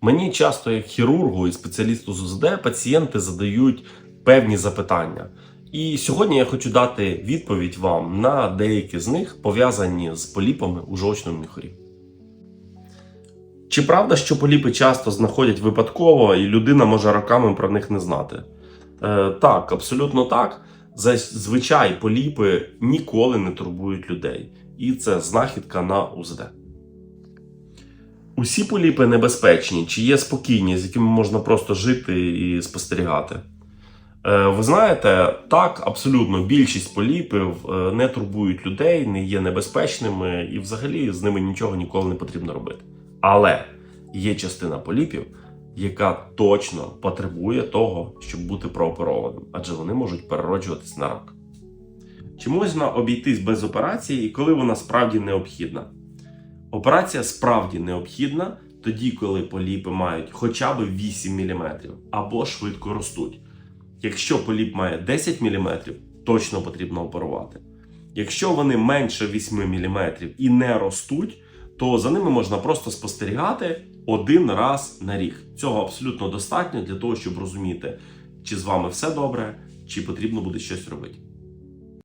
Мені часто, як хірургу і спеціалісту з УЗД, пацієнти задають певні запитання. І сьогодні я хочу дати відповідь вам на деякі з них, пов'язані з поліпами у жовчному міхурі. Чи правда, що поліпи часто знаходять випадково, і людина може роками про них не знати? Е, так, абсолютно так. Зазвичай поліпи ніколи не турбують людей, і це знахідка на УЗД. Усі поліпи небезпечні, чи є спокійні, з якими можна просто жити і спостерігати. Е, Ви знаєте, так, абсолютно більшість поліпів е, не турбують людей, не є небезпечними і взагалі з ними нічого ніколи не потрібно робити. Але є частина поліпів, яка точно потребує того, щоб бути прооперованим, адже вони можуть перероджуватись на рак. Чи можна обійтись без операції і коли вона справді необхідна? Операція справді необхідна тоді, коли поліпи мають хоча б 8 мм або швидко ростуть. Якщо поліп має 10 мм, точно потрібно оперувати. Якщо вони менше 8 мм і не ростуть, то за ними можна просто спостерігати один раз на рік. Цього абсолютно достатньо для того, щоб розуміти, чи з вами все добре, чи потрібно буде щось робити.